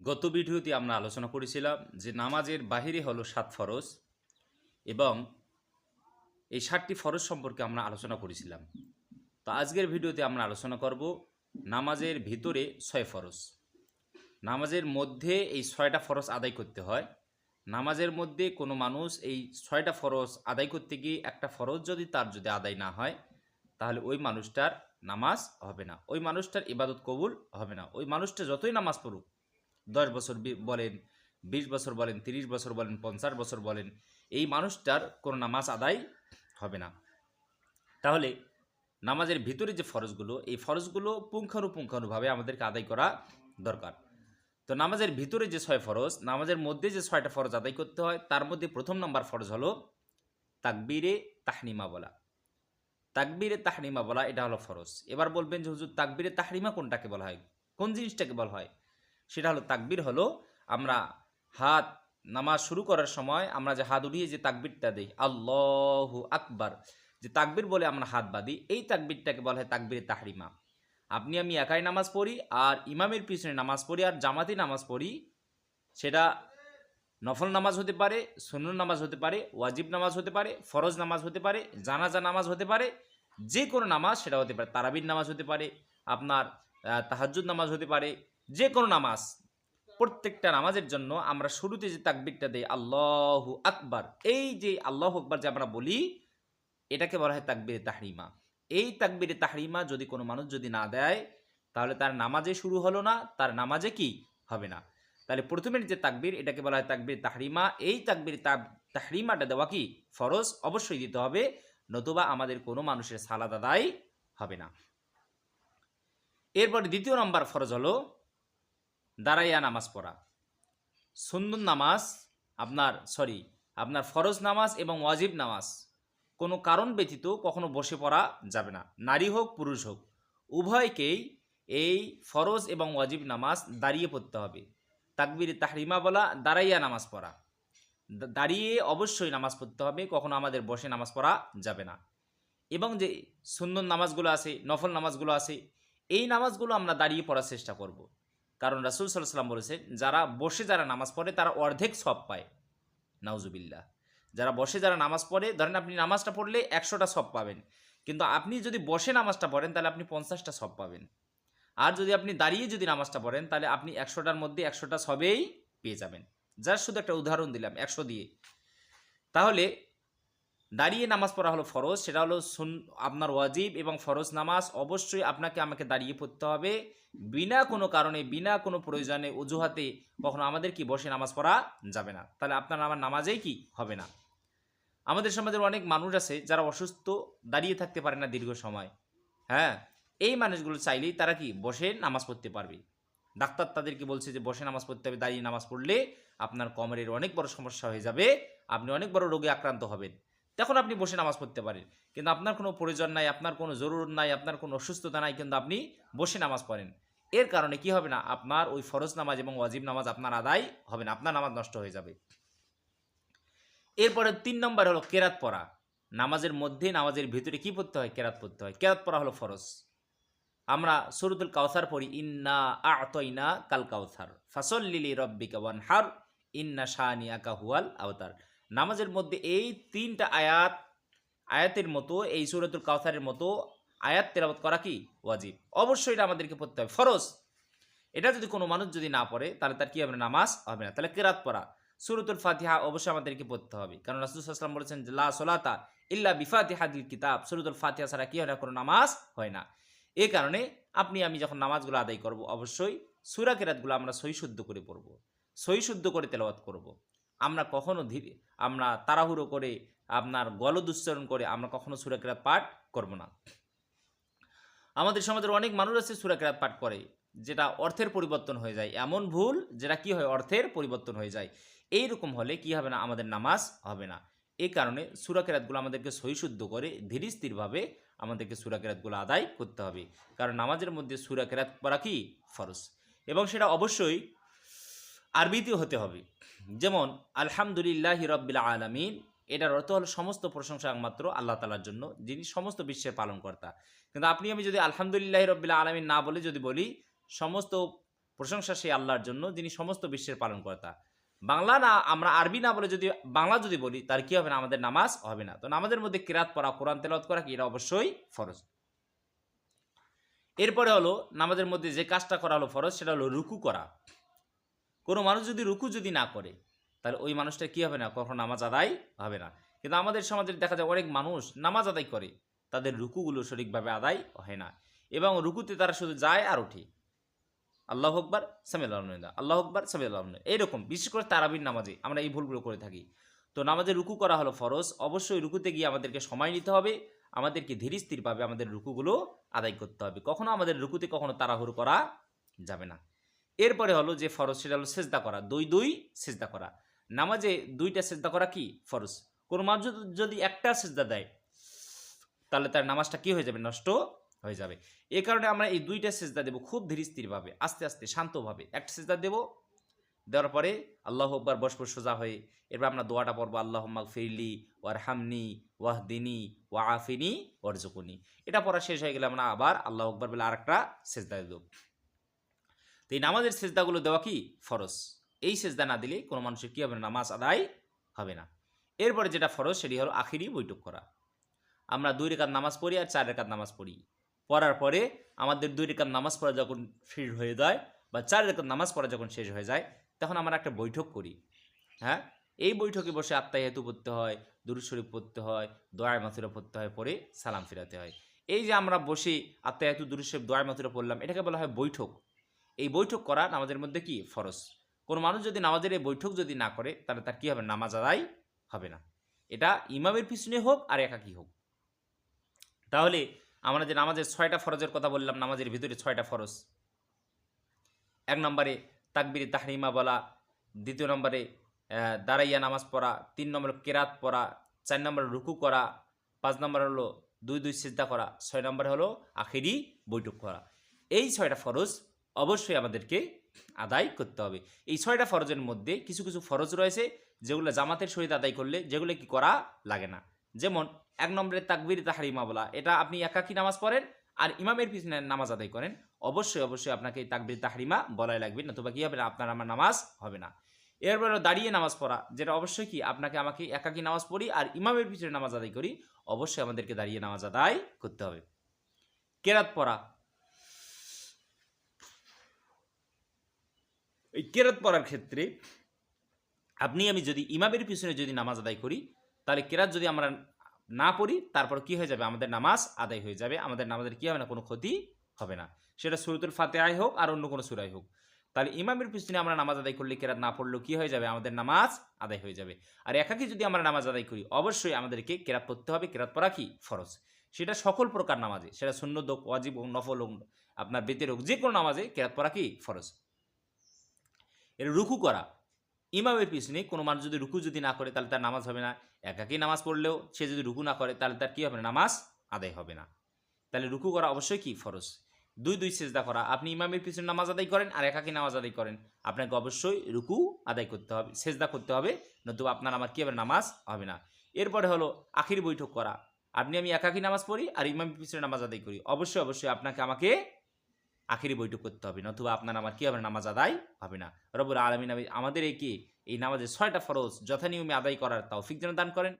গত ভিডিওতে আমরা আলোচনা করেছিলাম যে নামাজের বাহিরে হলো সাত ফরজ এবং এই সাতটি ফরজ সম্পর্কে আমরা আলোচনা করেছিলাম। তো আজকের ভিডিওতে আমরা আলোচনা করব নামাজের ভিতরে ছয় ফরজ। নামাজের মধ্যে এই ছয়টা ফরজ আদায় করতে হয়। নামাজের মধ্যে কোনো মানুষ এই ছয়টা ফরজ আদায় করতে গিয়ে একটা ফরজ যদি তার যদি আদায় না হয়, তাহলে ওই মানুষটার নামাজ হবে না। ওই মানুষটার ইবাদত কবুল হবে না। ওই মানুষটা যতই নামাজ পড়ুক দশ বছর বলেন, বিশ বছর বলেন, তিরিশ বছর বলেন, পঞ্চাশ বছর বলেন, এই মানুষটার কোনো নামাজ আদায় হবে না। তাহলে নামাজের ভিতরে যে ফরজগুলো, এই ফরজগুলো পুঙ্খানুপুঙ্খানুভাবে আমাদেরকে আদায় করা দরকার। তো নামাজের ভিতরে যে ছয় ফরজ, নামাজের মধ্যে যে ছয়টা ফরজ আদায় করতে হয়, তার মধ্যে প্রথম নম্বর ফরজ হলো তাকবীরে তাহনিমা বলা। তাকবীরে তাহরিমা বলা, এটা হলো ফরজ। এবার বলবেন যে হুজুর, তাকবীরে তাহরিমা কোনটাকে বলা হয়? কোন জিনিসটাকে বলা হয়? সেটা হলো তাকবীর হলো আমরা হাত নামাজ শুরু করার সময় আমরা যে হাত উঠিয়ে যে তাকবীরটা দিই আল্লাহু আকবার। যে তাকবীর বলে আমরা হাত বাঁধি এই তাকবীরটাকে বলা হয় তাকবীরে তাহরিমা। আপনি আমি একাই নামাজ পড়ি আর ইমামের পিছনে নামাজ পড়ি আর জামাতি নামাজ পড়ি সেটা নফল নামাজ হতে পারে সুন্নত নামাজ হতে পারে ওয়াজিব নামাজ হতে পারে ফরজ নামাজ হতে পারে জানাজা নামাজ হতে পারে যে কোনো নামাজ সেটা হতে পারে তারাবির নামাজ হতে পারে আপনার আহ, তাহাজ্জুদ নামাজ হতে পারে যে কোনো নামাজ, প্রত্যেকটা নামাজের জন্য আমরা শুরুতে যে তাকবিরটা দেই, আল্লাহ আকবার। এই যে আল্লাহ আকবার যে আমরা বলি, এটাকে বলা হয় তাকবিরে তাহরিমা। এই তাকবিরে তাহরিমা যদি কোনো মানুষ যদি না দেয়, তাহলে তার নামাজে শুরু হলো না, তার নামাজে কি হবে না। তাহলে প্রথমের যে তাকবির, এটাকে বলা হয় তাকবির তাহরিমা। এই তাকবির তাহরিমাটা দেওয়া কি? ফরজ, অবশ্যই দিতে হবে, নতুবা আমাদের কোনো মানুষের সালাদ আদায় হবে না। এরপর দ্বিতীয় নম্বর ফরজ হলো দাঁড়াইয়া নামাজ পড়া। সুন্দর নামাজ আপনার সরি আপনার ফরজ নামাজ এবং ওয়াজিব নামাজ কোনো কারণ ব্যতীত কখনো বসে পড়া যাবে না। নারী হোক, পুরুষ হোক, উভয়কেই এই ফরজ এবং ওয়াজিব নামাজ দাঁড়িয়ে পড়তে হবে। তাকবির তাহরিমা বলা, দাঁড়াইয়া নামাজ পড়া। দাঁড়িয়ে অবশ্যই নামাজ পড়তে হবে, কখনো আমাদের বসে নামাজ পড়া যাবে না। এবং যে সুন্দর নামাজগুলো আছে, নফল নামাজগুলো আছে, এই নামাজগুলো আমরা দাঁড়িয়ে পড়ার চেষ্টা করব। কারণ রাসুল সাল্লাহ সাল্লাম বলেছেন, যারা বসে যারা নামাজ পড়ে, তারা অর্ধেক সব পায়। নাউজুবিল্লাহ। যারা বসে যারা নামাজ পড়ে, ধরেন আপনি নামাজটা পড়লে একশোটা সব পাবেন। কিন্তু আপনি যদি বসে নামাজটা পড়েন, তাহলে আপনি পঞ্চাশটা সব পাবেন। আর যদি আপনি দাঁড়িয়ে যদি নামাজটা পড়েন, তাহলে আপনি একশোটার মধ্যে একশোটা সবেই পেয়ে যাবেন। যার শুধু একটা উদাহরণ দিলাম, একশো দিয়ে। তাহলে দাঁড়িয়ে নামাজ পড়া হলো ফরজ, সেটা হলো সুন, আপনার ওয়াজিব এবং ফরজ নামাজ অবশ্যই আপনাকে আমাকে দাঁড়িয়ে পড়তে হবে। বিনা কোনো কারণে, বিনা কোনো প্রয়োজনে অজুহাতে কখনো আমাদের কি বসে নামাজ পড়া যাবে না। তাহলে আপনার আমার নামাজেই কি হবে না? আমাদের সমাজের অনেক মানুষ আছে যারা অসুস্থ, দাঁড়িয়ে থাকতে পারে না দীর্ঘ সময়। হ্যাঁ এই মানুষগুলো চাইলেই তারা কি বসে নামাজ পড়তে পারবে? ডাক্তার তাদেরকে বলছে যে, বসে নামাজ পড়তে হবে, দাঁড়িয়ে নামাজ পড়লে আপনার কমরের অনেক বড় সমস্যা হয়ে যাবে, আপনি অনেক বড় রোগে আক্রান্ত হবেন। তখন আপনি বসে নামাজ পড়তে পারেন। কিন্তু আপনার কোনো প্রয়োজন নাই, আপনার কোনো জরুরত নাই, আপনার কোনো অসুস্থতা নাই, কিন্তু আপনি বসে নামাজ পড়েন। এর কারণে কি হবে না, আপনার ওই ফরজ নামাজ এবং ওয়াজিব নামাজ আপনার আদায় হবে না, আপনার নামাজ নষ্ট হয়ে যাবে। এরপরে তিন নম্বর হলো কেরাত পড়া। নামাজের মধ্যে, নামাজের ভিতরে কি পড়তে হয়? কেরাত পড়তে হয়। কেরাত পড়া হলো ফরজ। আমরা সরুদুল কাউসার পড়ি, ইন্না আতইনা কাল কাউসার ফাসল লিলি রব্বিকা ওয়ান হার ইন্না শাহানি আকা হুয়াল আওতার। নামাজের মধ্যে এই তিনটা আয়াত, আয়াতের মতো, এই সুরতুল কাউসারের মতো আয়াত তেলাবত করা কি? ওয়াজিব। অবশ্যই এটা আমাদেরকে পড়তে হবে। ফরজ। এটা যদি কোনো মানুষ যদি না পড়ে, তাহলে তার কি হবে না? নামাজ হবে না। তাহলে কেরাত পড়া। সুরতুল ফাতিহা অবশ্যই আমাদেরকে পড়তে হবে। কারণ রাসুলাম বলেছেন যে, লা সোলাতা ইল্লা বিফাতিহাদিল কিতাব। সুরতুল ফাতিহা ছাড়া কি হয় না? কোনো নামাজ হয় না। এ কারণে আপনি, আমি যখন নামাজগুলো আদায় করব, অবশ্যই সুরা কেরাতগুলো আমরা সই শুদ্ধ করে পড়ব। সই শুদ্ধ করে তেলাওয়াত করব। আমরা কখনো ধীরে, আমরা তাড়াহুড়ো করে, আপনার গলদ উচ্চারণ করে আমরা কখনো সুরা কেরাত পাঠ করব না। আমাদের সমাজের অনেক মানুষ আছে সুরাকেরাত পাঠ করে, যেটা অর্থের পরিবর্তন হয়ে যায়। এমন ভুল যেটা কি হয়? অর্থের পরিবর্তন হয়ে যায়। এই রকম হলে কি হবে না? আমাদের নামাজ হবে না। এই কারণে সুরাকেরাতগুলো আমাদেরকে সহি শুদ্ধ করে ধীর স্থিরভাবে আমাদেরকে সুরাকেরাতগুলো আদায় করতে হবে। কারণ নামাজের মধ্যে সুরা কেরাত পড়া কি? ফরজ। এবং সেটা অবশ্যই আরবিতেও হতে হবে। যেমন, আলহামদুলিল্লাহ রব্বিল আলমিন, এটার অর্থ হলো সমস্ত প্রশংসা একমাত্র আল্লাহ তালার জন্য, যিনি সমস্ত বিশ্বের পালনকর্তা। কিন্তু আপনি, আমি যদি আলহামদুলিল্লাহ রব্বিল আলমিন না বলে, যদি বলি, সমস্ত প্রশংসা সেই আল্লাহর জন্য, যিনি সমস্ত বিশ্বের পালনকর্তা। বাংলা না, আমরা আরবি না বলে যদি, বাংলা যদি বলি তার কি হবে না? আমাদের নামাজ হবে না। তো নামাজের মধ্যে কিরাত পড়া, কোরআন তেলাওয়াত করা, কি? এটা অবশ্যই ফরজ। এরপরে হলো, নামাজের মধ্যে যে কাজটা করা হলো ফরজ, সেটা হলো রুকু করা। কোনো মানুষ যদি রুকু যদি না করে, তাহলে ওই মানুষটা কী হবে না? কখনো নামাজ আদায় হবে না। কিন্তু আমাদের সমাজে দেখা যায় অনেক মানুষ নামাজ আদায় করে, তাদের রুকুগুলো সঠিকভাবে আদায় হয় না এবং রুকুতে তারা শুধু যায় আর ওঠে। আল্লাহ আকবর সামিল আল্লাহ আকবর সামিল এইরকম বিশেষ করে তারাবির নামাজে আমরা এই ভুলগুলো করে থাকি। তো নামাজে রুকু করা হলো ফরজ, অবশ্যই রুকুতে গিয়ে আমাদেরকে সময় নিতে হবে, আমাদেরকে ধীর স্থিরভাবে আমাদের রুকুগুলো আদায় করতে হবে। কখনো আমাদের রুকুতে কখনো তাড়াহুড়ো করা যাবে না। এরপরে হলো যে ফরজ সেটা হলো সেজদা করা। দুই দুই সেজদা করা। নামাজে দুইটা সেজদা করা কি? ফরজ। কোনো মানুষ যদি- একটা সেজদা দেয়, তাহলে তার নামাজটা কি হয়ে যাবে? নষ্ট হয়ে যাবে। এ কারণে আমরা এই দুইটা সেজদা দেবো খুব ধীর স্থিরভাবে, আস্তে আস্তে, শান্তভাবে। একটা সেজদা দেবো, দেওয়ার পরে আল্লাহ আকবার বসবো সোজা হয়ে। এরপর আমরা দোয়াটা পড়ব আল্লাহ ফিরলি ওয়ার হামনি ওয়াহদিনী ওয়া আফিনি ওয়ারজুকুনি এটা পড়া শেষ হয়ে গেলে আমরা আবার আল্লাহ আকবর বলে আরেকটা সেজদা দেবো। তো এই নামাজের সেজদাগুলো দেওয়া কি? ফরজ। এই সেজদা না দিলে কোনো মানুষের কী হবে না? নামাজ আদায় হবে না। এরপরে যেটা ফরজ, সেটি হলো আখিরি বৈঠক করা। আমরা দুই রেখাত নামাজ পড়ি আর চার রেখাত নামাজ পড়ি। পড়ার পরে আমাদের দুই রেখাত নামাজ পড়া যখন শেষ হয়ে যায় বা চার রেখাত নামাজ পড়া যখন শেষ হয়ে যায়, তখন আমরা একটা বৈঠক করি। হ্যাঁ? এই বৈঠকে বসে আত্মায় হেতু পড়তে হয় দুরু শরীফ পড়তে হয়, দোয়ায় মাথুরা পড়তে হয়, পরে সালাম ফিরাতে হয়। এই যে আমরা বসে আত্মায় হেতু দুরু শরীফ, দোয়ায় মাথুরা পড়লাম, এটাকে বলা হয় বৈঠক। এই বৈঠক করা নামাজের মধ্যে কি ফরজ? কোনো মানুষ যদি নামাজের এই বৈঠক যদি না করে, তাহলে তার কি হবে? নামাজ আদায় হবে না। এটা ইমামের পিছনে হোক আর একাকি হোক। তাহলে আমরা যে নামাজের ছয়টা ফরজের কথা বললাম, নামাজের ভিতরে ছয়টা ফরজ। এক নম্বরে তাকবির তাহরিমা বলা, দ্বিতীয় নম্বরে দাঁড়াইয়া নামাজ পড়া, তিন নম্বরে কেরাত পড়া, চার নম্বরে রুকু করা, পাঁচ নম্বর হলো দুই দুই সিদ্ধা করা, ছয় নম্বরে হলো আখেরি বৈঠক করা। এই ছয়টা ফরজ অবশ্যই আমাদেরকে আদায় করতে হবে। এই ছয়টা ফরজের মধ্যে কিছু কিছু ফরজ রয়েছে, যেগুলো জামাতের সহিত আদায় করলে যেগুলো কি করা লাগে না। যেমন, এক নম্বরে তাকবির, তাহারিমা বলা এটা আপনি একাকি নামাজ পড়েন? আর ইমামের পিছনে নামাজ আদায় করেন, অবশ্যই অবশ্যই আপনাকে তাকবির, তাহারিমা বলাই লাগবে নতুবা কি হবে না, আপনার আমার নামাজ হবে না। এরপর দাঁড়িয়ে নামাজ পড়া, যেটা অবশ্যই কি, আপনাকে, আমাকে একাকি নামাজ পড়ি, আর ইমামের পিছনে নামাজ আদায় করি, অবশ্যই আমাদেরকে দাঁড়িয়ে নামাজ আদায় করতে হবে। কেরাত পড়া এই কেরাত পড়ার ক্ষেত্রে আপনি, আমি যদি ইমামের পিছনে যদি নামাজ আদায় করি, তাহলে কেরাত যদি আমরা না পড়ি, তারপর কি হয়ে যাবে? আমাদের নামাজ আদায় হয়ে যাবে। আমাদের নামাজের কি হবে না? কোনো ক্ষতি হবে না। সেটা সুরতুল ফাতেহাই হোক আর অন্য কোনো সুরাই হোক। তাহলে ইমামের পিছনে আমরা নামাজ আদায় করলে কেরাত না পড়লেও কি হয়ে যাবে? আমাদের নামাজ আদায় হয়ে যাবে। আর একাকি যদি আমরা নামাজ আদায় করি, অবশ্যই আমাদেরকে কেরাত পড়তে হবে। কেরাত পড়া কি? ফরজ। সেটা সকল প্রকার নামাজে, সেটা শূন্য হোক, ওয়াজিব হোক, নফল হোক, আপনার বেতের হোক, যে কোনো নামাজে কেরাত পড়া কি? ফরজ। এর রুকু করা। ইমামের পিছনে কোনো মানুষ যদি রুকু যদি না করে, তাহলে তার নামাজ হবে না। একাকি নামাজ পড়লেও সে যদি রুকু না করে, তাহলে তার কী হবে না? নামাজ আদায় হবে না। তাহলে রুকু করা অবশ্যই কি? ফরজ। দুই দুই সেজদা করা। আপনি ইমামের পিছনে নামাজ আদায় করেন আর একাকি নামাজ আদায় করেন। আপনাকে অবশ্যই রুকু আদায় করতে হবে, সেজদা করতে হবে, নতুবা আপনার আমার কী হবে নামাজ হবে না। এরপরে হলো আখির বৈঠক করা। আপনি আমি একাকি নামাজ পড়ি আর ইমামের পিছনে নামাজ আদায় করি। অবশ্যই অবশ্যই আপনাকে আমাকে আখিরি বৈঠক করতে হবে নতুবা আপনার আমার কী হবে নামাজ আদায় হবে না। রবুল আলমিন আমাদের এই কি? এই নামাজের ছয়টা ফরজ যথানিয়মে আদায় করার তৌফিক যেন দান করেন।